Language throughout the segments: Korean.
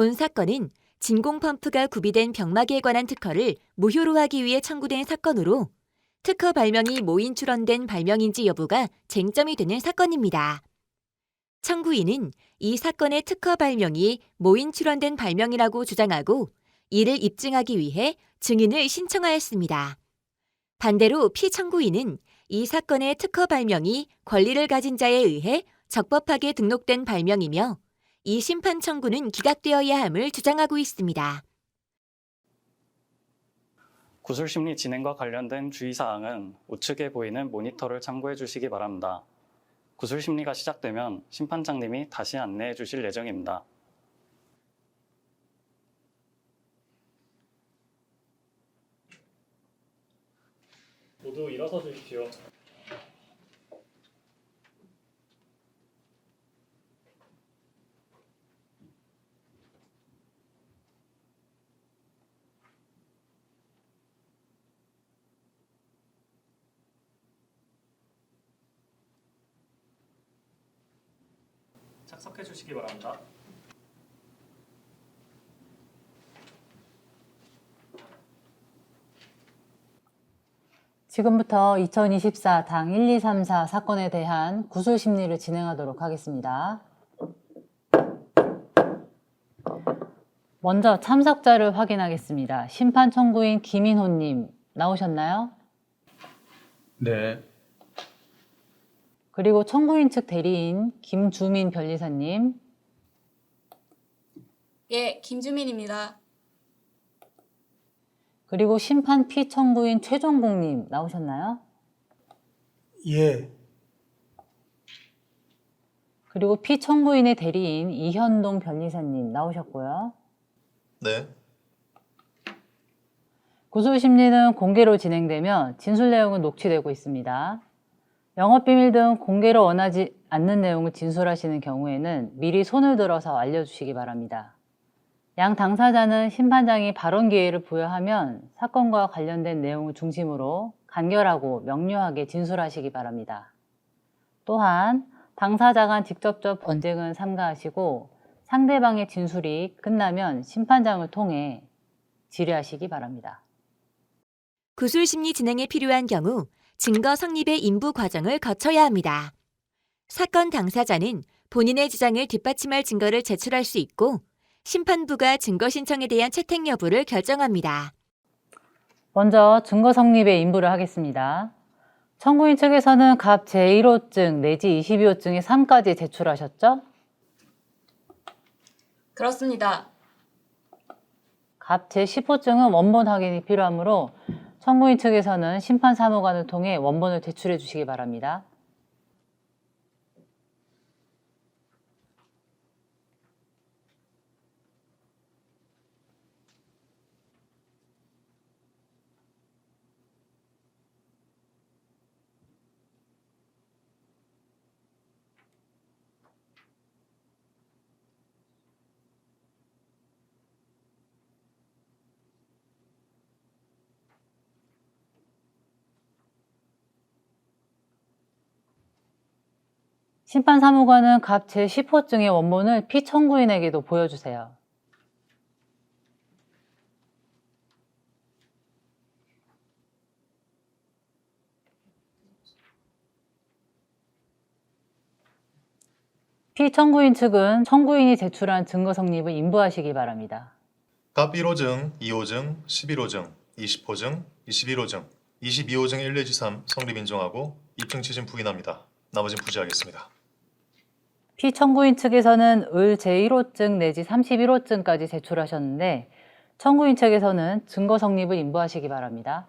본 사건은 진공 펌프가 구비된 병마개에 관한 특허를 무효로 하기 위해 청구된 사건으로 특허 발명이 모인 출원된 발명인지 여부가 쟁점이 되는 사건입니다. 청구인은 이 사건의 특허 발명이 모인 출원된 발명이라고 주장하고 이를 입증하기 위해 증인을 신청하였습니다. 반대로 피청구인은 이 사건의 특허 발명이 권리를 가진 자에 의해 적법하게 등록된 발명이며 이 심판 청구는 기각되어야 함을 주장하고 있습니다. 구술심리 진행과 관련된 주의사항은 우측에 보이는 모니터를 참고해 주시기 바랍니다. 구술심리가 시작되면 심판장님이 다시 안내해 주실 예정입니다. 모두 일어서 주십시오. 착석해 주시기 바랍니다. 지금부터 2024 당 1, 2, 3, 4 사건에 대한 구술 심리를 진행하도록 하겠습니다. 먼저 참석자를 확인하겠습니다. 심판 청구인 김인호님 나오셨나요? 네, 그리고 청구인 측 대리인 김주민 변리사님, 예, 김주민입니다. 그리고 심판 피청구인 최종국님 나오셨나요? 예, 그리고 피청구인의 대리인 이현동 변리사님 나오셨고요. 네, 구술 심리는 공개로 진행되며 진술 내용은 녹취되고 있습니다. 영업비밀 등 공개를 원하지 않는 내용을 진술하시는 경우에는 미리 손을 들어서 알려주시기 바랍니다. 양 당사자는 심판장이 발언 기회를 부여하면 사건과 관련된 내용을 중심으로 간결하고 명료하게 진술하시기 바랍니다. 또한 당사자 간 직접적 언쟁은 삼가하시고 상대방의 진술이 끝나면 심판장을 통해 질의하시기 바랍니다. 구술 심리 진행에 필요한 경우 증거 성립의 인부 과정을 거쳐야 합니다. 사건 당사자는 본인의 주장을 뒷받침할 증거를 제출할 수 있고 심판부가 증거 신청에 대한 채택 여부를 결정합니다. 먼저 증거 성립의 인부를 하겠습니다. 청구인 측에서는 갑 제1호증 내지 22호증의 3까지 제출하셨죠? 그렇습니다. 갑 제10호증은 원본 확인이 필요하므로 청구인 측에서는 심판 사무관을 통해 원본을 제출해 주시기 바랍니다. 심판 사무관은 갑 제10호증의 원본을 피청구인에게도 보여주세요. 피청구인 측은 청구인이 제출한 증거 성립을 인부하시기 바랍니다. 갑 1호증, 2호증, 11호증, 20호증, 21호증, 22호증 1 내지 3 성립 인정하고 입증 취진 부인합니다. 나머지는 부지하겠습니다. 피청구인 측에서는 을 제1호증 내지 31호증까지 제출하셨는데 청구인 측에서는 증거 성립을 인부하시기 바랍니다.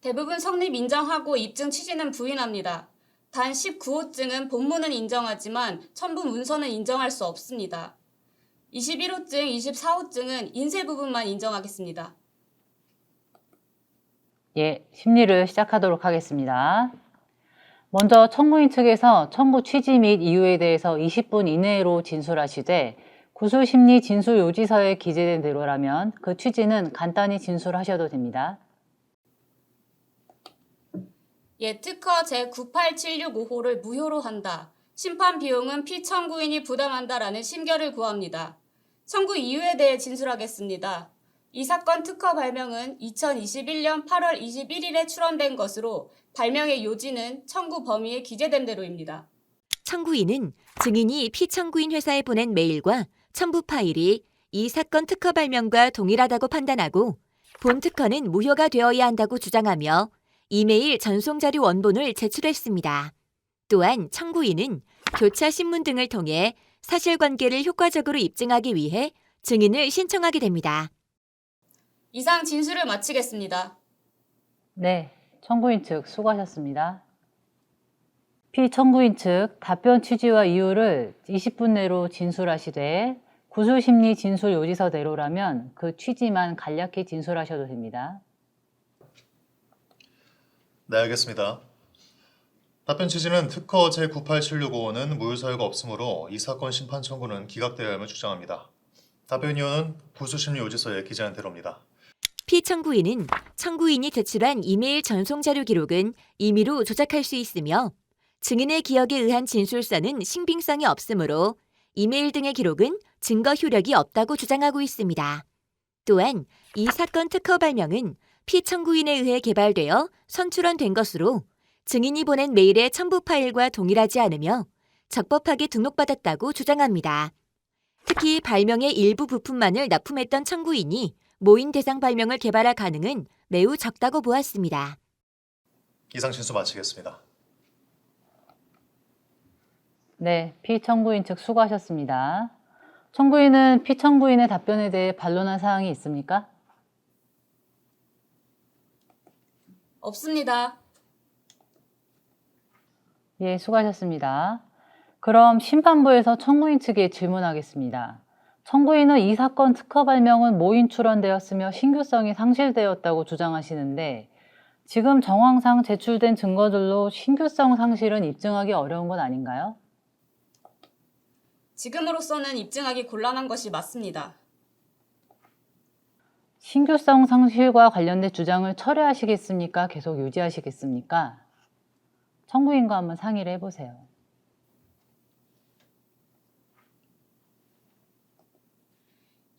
대부분 성립 인정하고 입증 취지는 부인합니다. 단 19호증은 본문은 인정하지만 첨부 문서는 인정할 수 없습니다. 21호증, 24호증은 인쇄 부분만 인정하겠습니다. 예, 심리를 시작하도록 하겠습니다. 먼저 청구인 측에서 청구 취지 및 이유에 대해서 20분 이내로 진술하시되 구술 심리 진술 요지서에 기재된 대로라면 그 취지는 간단히 진술하셔도 됩니다. 예, 특허 제98765호를 무효로 한다. 심판 비용은 피청구인이 부담한다라는 심결을 구합니다. 청구 이유에 대해 진술하겠습니다. 이 사건 특허 발명은 2021년 8월 21일에 출원된 것으로 발명의 요지는 청구 범위에 기재된 대로입니다. 청구인은 증인이 피청구인 회사에 보낸 메일과 첨부 파일이 이 사건 특허 발명과 동일하다고 판단하고 본 특허는 무효가 되어야 한다고 주장하며 이메일 전송 자료 원본을 제출했습니다. 또한 청구인은 교차 신문 등을 통해 사실관계를 효과적으로 입증하기 위해 증인을 신청하게 됩니다. 이상 진술을 마치겠습니다. 네, 청구인 측 수고하셨습니다. 피청구인 측 답변 취지와 이유를 20분 내로 진술하시되 구술심리 진술 요지서대로라면 그 취지만 간략히 진술하셔도 됩니다. 네, 알겠습니다. 답변 취지는 특허 제98765는 무효 사유가 없으므로 이 사건 심판 청구는 기각되어야 함을 주장합니다. 답변 이유는 구수심리 요지서에 기재한 대로입니다. 피청구인은 청구인이 제출한 이메일 전송 자료 기록은 임의로 조작할 수 있으며 증인의 기억에 의한 진술서는 신빙성이 없으므로 이메일 등의 기록은 증거 효력이 없다고 주장하고 있습니다. 또한 이 사건 특허 발명은 피청구인에 의해 개발되어 선출원된 것으로 증인이 보낸 메일의 첨부 파일과 동일하지 않으며 적법하게 등록받았다고 주장합니다. 특히 발명의 일부 부품만을 납품했던 청구인이 모인 대상 발명을 개발할 가능은 매우 적다고 보았습니다. 이상 진술 마치겠습니다. 네, 피청구인 측 수고하셨습니다. 청구인은 피청구인의 답변에 대해 반론한 사항이 있습니까? 없습니다. 예, 수고하셨습니다. 그럼 심판부에서 청구인 측에 질문하겠습니다. 청구인은 이 사건 특허 발명은 모인 출원되었으며 신규성이 상실되었다고 주장하시는데 지금 정황상 제출된 증거들로 신규성 상실은 입증하기 어려운 건 아닌가요? 지금으로서는 입증하기 곤란한 것이 맞습니다. 신규성 상실과 관련된 주장을 철회하시겠습니까? 계속 유지하시겠습니까? 청구인과 한번 상의를 해보세요.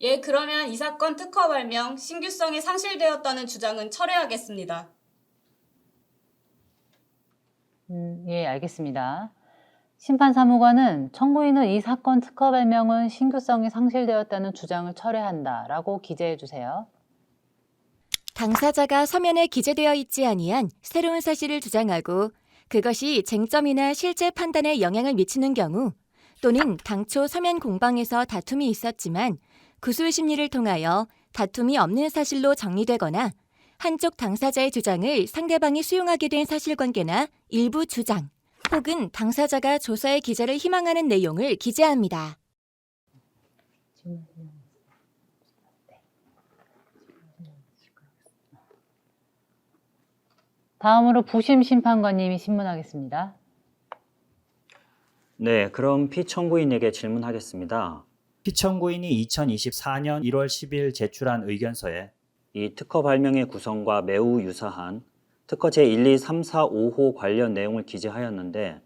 예, 그러면 이 사건 특허 발명 신규성이 상실되었다는 주장은 철회하겠습니다. 음, 예, 알겠습니다. 심판사무관은 청구인은 이 사건 특허 발명은 신규성이 상실되었다는 주장을 철회한다라고 기재해 주세요. 당사자가 서면에 기재되어 있지 아니한 새로운 사실을 주장하고 그것이 쟁점이나 실제 판단에 영향을 미치는 경우 또는 당초 서면 공방에서 다툼이 있었지만 구술 심리를 통하여 다툼이 없는 사실로 정리되거나 한쪽 당사자의 주장을 상대방이 수용하게 된 사실관계나 일부 주장 혹은 당사자가 조사의 기재를 희망하는 내용을 기재합니다. 다음으로 부심 심판관님이 신문하겠습니다. 네, 그럼 피청구인에게 질문하겠습니다. 피청구인이 2024년 1월 10일 제출한 의견서에 이 특허 발명의 구성과 매우 유사한 특허 제1, 2, 3, 4, 5호 관련 내용을 기재하였는데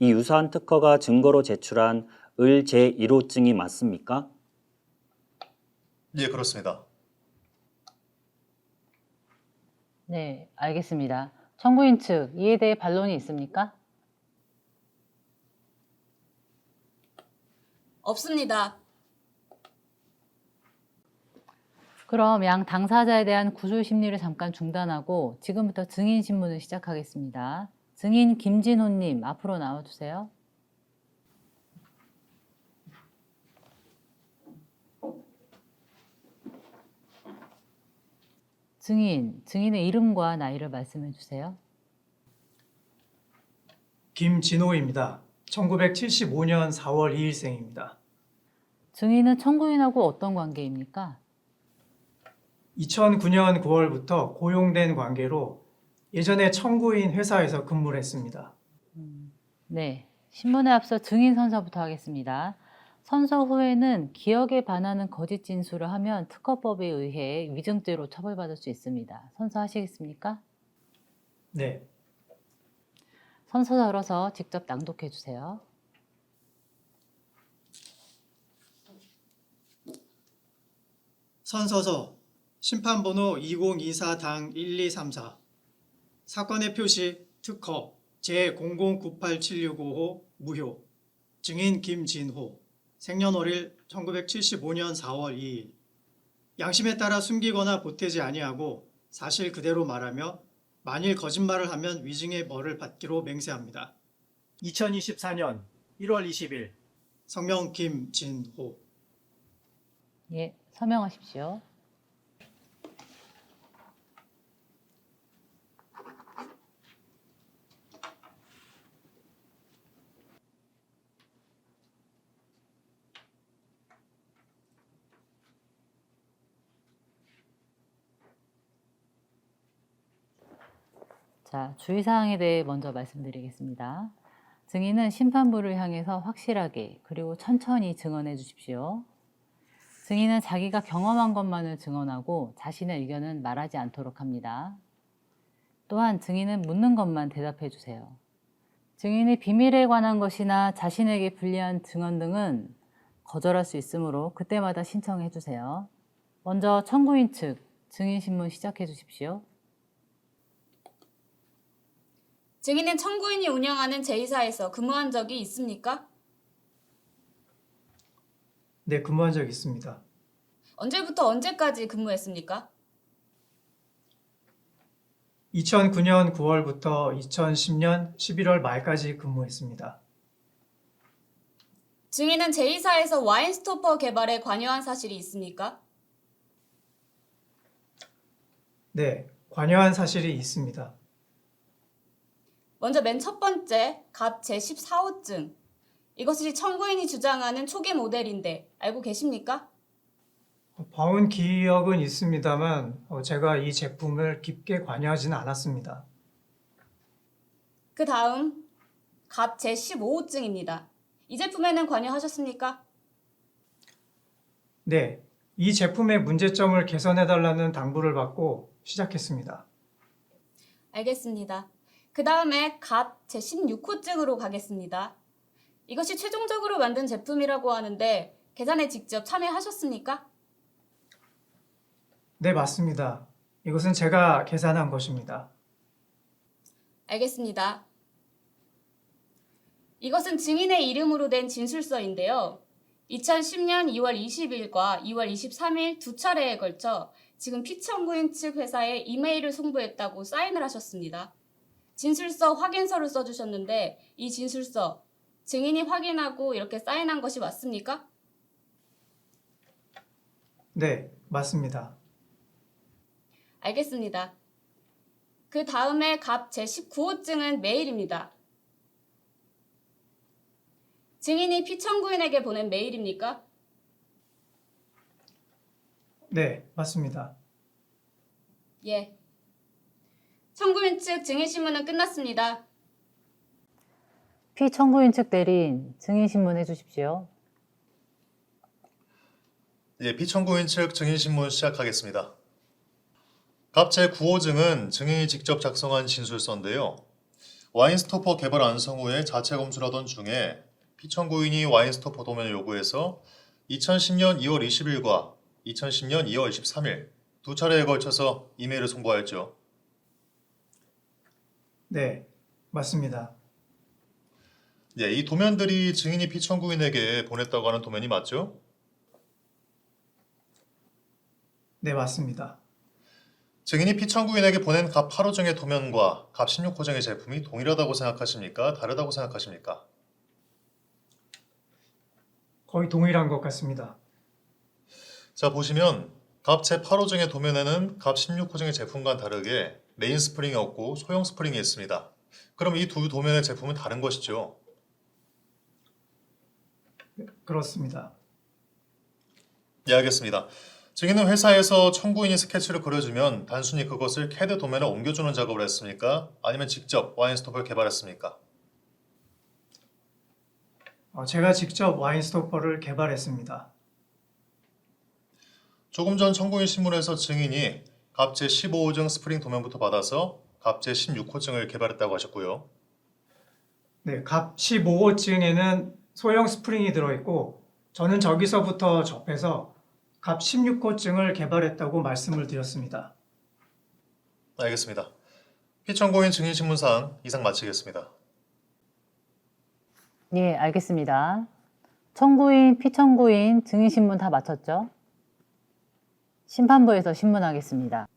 이 유사한 특허가 증거로 제출한 을 제1호 증이 맞습니까? 예, 그렇습니다. 네, 알겠습니다. 청구인 측 이에 대해 반론이 있습니까? 없습니다. 그럼 양 당사자에 대한 구술 심리를 잠깐 중단하고 지금부터 증인 신문을 시작하겠습니다. 증인 김진호님 앞으로 나와주세요. 증인, 증인의 이름과 나이를 말씀해 주세요. 김진호입니다. 1975년 4월 2일생입니다. 증인은 청구인하고 어떤 관계입니까? 2009년 9월부터 고용된 관계로 예전에 청구인 회사에서 근무를 했습니다. 네, 신문에 앞서 증인 선서부터 하겠습니다. 선서 후에는 기억에 반하는 거짓 진술을 하면 특허법에 의해 위증죄로 처벌받을 수 있습니다. 선서하시겠습니까? 네. 선서 열어서 직접 낭독해 주세요. 선서서 심판번호 2024당 1234 사건의 표시 특허 제0098765호 무효. 증인 김진호. 생년월일 1975년 4월 2일. 양심에 따라 숨기거나 보태지 아니하고 사실 그대로 말하며 만일 거짓말을 하면 위증의 벌을 받기로 맹세합니다. 2024년 1월 20일 성명 김진호 예, 서명하십시오. 자, 주의사항에 대해 먼저 말씀드리겠습니다. 증인은 심판부를 향해서 확실하게 그리고 천천히 증언해 주십시오. 증인은 자기가 경험한 것만을 증언하고 자신의 의견은 말하지 않도록 합니다. 또한 증인은 묻는 것만 대답해 주세요. 증인이 비밀에 관한 것이나 자신에게 불리한 증언 등은 거절할 수 있으므로 그때마다 신청해 주세요. 먼저 청구인 측 증인 신문 시작해 주십시오. 증인은 청구인이 운영하는 제2사에서 근무한 적이 있습니까? 네 근무한 적 있습니다. 언제부터 언제까지 근무했습니까? 2009년 9월부터 2010년 11월 말까지 근무했습니다. 증인은 제2사에서 와인 스토퍼 개발에 관여한 사실이 있습니까? 네, 관여한 사실이 있습니다. 먼저 맨 첫 번째 갑 제14호증. 이것이 청구인이 주장하는 초기 모델인데 알고 계십니까? 봐온 기억은 있습니다만 어, 제가 이 제품을 깊게 관여하지는 않았습니다. 그 다음 갑 제15호증입니다. 이 제품에는 관여하셨습니까? 네, 이 제품의 문제점을 개선해달라는 당부를 받고 시작했습니다. 알겠습니다. 그 다음에 갑 제16호증으로 가겠습니다. 이것이 최종적으로 만든 제품이라고 하는데 계산에 직접 참여하셨습니까? 네, 맞습니다. 이것은 제가 계산한 것입니다. 알겠습니다. 이것은 증인의 이름으로 된 진술서인데요. 2010년 2월 20일과 2월 23일 두 차례에 걸쳐 지금 피청구인 측 회사에 이메일을 송부했다고 사인을 하셨습니다. 진술서 확인서를 써주셨는데 이 진술서 증인이 확인하고 이렇게 사인한 것이 맞습니까? 네, 맞습니다. 알겠습니다. 그 다음에 갑 제19호증은 메일입니다. 증인이 피청구인에게 보낸 메일입니까? 네, 맞습니다. 예. 청구인 측 증인 신문은 끝났습니다. 피청구인 측 대리인 증인 신문 해주십시오. 예, 피청구인 측 증인신문 시작하겠습니다. 갑제 9호증은 증인이 직접 작성한 진술서인데요. 와인스토퍼 개발 완성 후에 자체 검수를 하던 중에 피청구인이 와인스토퍼 도면을 요구해서 2010년 2월 20일과 2010년 2월 23일 두 차례에 걸쳐서 이메일을 송부하였죠. 네, 맞습니다. 예, 이 도면들이 증인이 피청구인에게 보냈다고 하는 도면이 맞죠? 네, 맞습니다. 증인이 피청구인에게 보낸 갑 8호증의 도면과 갑 16호증의 제품이 동일하다고 생각하십니까? 다르다고 생각하십니까? 거의 동일한 것 같습니다. 자 보시면 갑 제 8호증의 도면에는 갑 16호증의 제품과는 다르게 메인 스프링이 없고 소형 스프링이 있습니다. 그럼 이 두 도면의 제품은 다른 것이죠. 그렇습니다. 예, 알겠습니다. 증인은 회사에서 청구인이 스케치를 그려주면 단순히 그것을 CAD 도면에 옮겨주는 작업을 했습니까? 아니면 직접 와인스톱을 개발했습니까? 어, 제가 직접 와인 스토퍼를 개발했습니다. 조금 전 청구인 신문에서 증인이 갑 제15호증 스프링 도면부터 받아서 갑 제16호증을 개발했다고 하셨고요. 네, 갑 15호증에는 소형 스프링이 들어있고 저는 저기서부터 접해서 갑 16호증을 개발했다고 말씀을 드렸습니다. 알겠습니다. 피청구인 증인신문사항 이상 마치겠습니다. 예, 알겠습니다. 청구인, 피청구인, 증인신문 다 마쳤죠? 심판부에서 신문하겠습니다.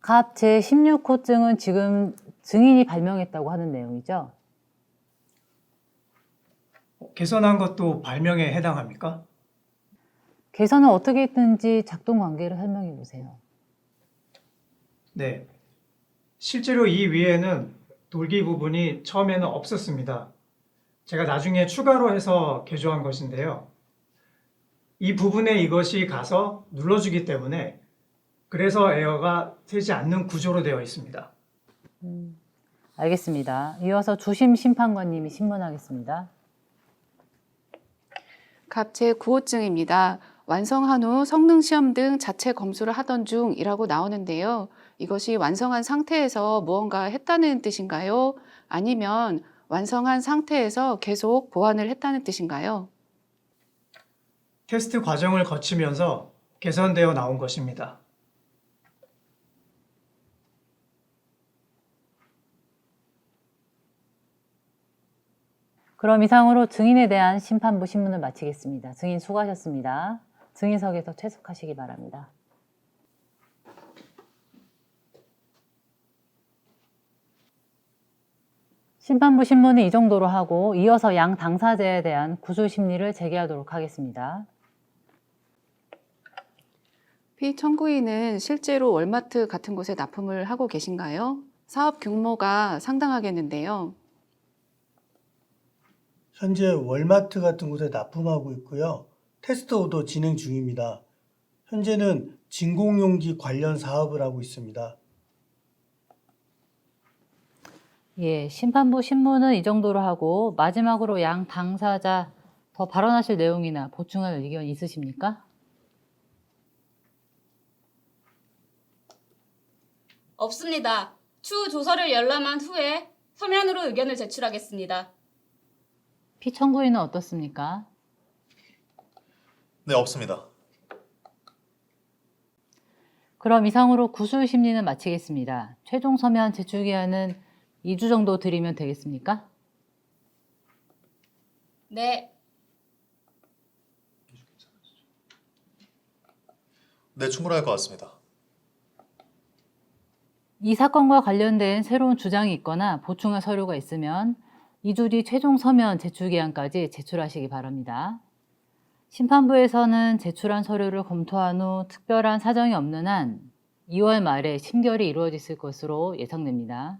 갑 제16호 증은 지금 증인이 발명했다고 하는 내용이죠? 개선한 것도 발명에 해당합니까? 개선은 어떻게 했는지 작동 관계를 설명해 보세요. 네. 실제로 이 위에는 돌기 부분이 처음에는 없었습니다. 제가 나중에 추가로 해서 개조한 것인데요. 이 부분에 이것이 가서 눌러주기 때문에 그래서 에어가 새지 않는 구조로 되어 있습니다. 알겠습니다. 이어서 주심 심판관님이 신문하겠습니다. 갑제 9호증입니다. 완성한 후 성능 시험 등 자체 검수를 하던 중이라고 나오는데요. 이것이 완성한 상태에서 무언가 했다는 뜻인가요? 아니면 완성한 상태에서 계속 보완을 했다는 뜻인가요? 테스트 과정을 거치면서 개선되어 나온 것입니다. 그럼 이상으로 증인에 대한 심판부 신문을 마치겠습니다. 증인 수고하셨습니다. 증인석에서 퇴석하시기 바랍니다. 심판부 신문은 이 정도로 하고 이어서 양 당사자에 대한 구술 심리를 제기하도록 하겠습니다. 피청구인은 실제로 월마트 같은 곳에 납품을 하고 계신가요? 사업 규모가 상당하겠는데요. 현재 월마트 같은 곳에 납품하고 있고요. 테스트오도 진행 중입니다. 현재는 진공용기 관련 사업을 하고 있습니다. 예, 심판부 신문은 이 정도로 하고 마지막으로 양 당사자 더 발언하실 내용이나 보충할 의견 있으십니까? 없습니다. 추후 조서를 열람한 후에 서면으로 의견을 제출하겠습니다. 피청구인은 어떻습니까? 네, 없습니다. 그럼 이상으로 구술 심리는 마치겠습니다. 최종 서면 제출 기한은 2주 정도 드리면 되겠습니까? 네, 네, 충분할 것 같습니다. 이 사건과 관련된 새로운 주장이 있거나 보충할 서류가 있으면 2주 뒤 최종 서면 제출 기한까지 제출하시기 바랍니다. 심판부에서는 제출한 서류를 검토한 후 특별한 사정이 없는 한 2월 말에 심결이 이루어질 것으로 예상됩니다.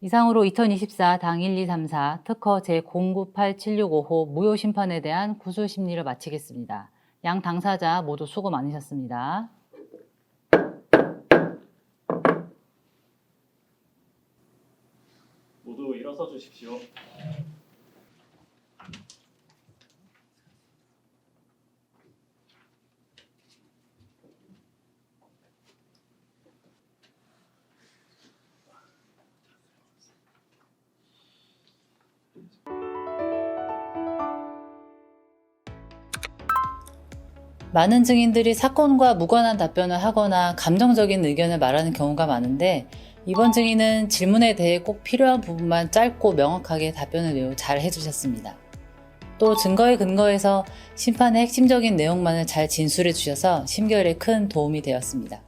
이상으로 2024 당 1, 2, 3, 4 특허 제098765호 무효 심판에 대한 구술 심리를 마치겠습니다. 양 당사자 모두 수고 많으셨습니다. 모두 일어서 주십시오. 많은 증인들이 사건과 무관한 답변을 하거나 감정적인 의견을 말하는 경우가 많은데 이번 증인은 질문에 대해 꼭 필요한 부분만 짧고 명확하게 답변을 매우 잘 해주셨습니다. 또 증거에 근거해서 심판의 핵심적인 내용만을 잘 진술해 주셔서 심결에 큰 도움이 되었습니다.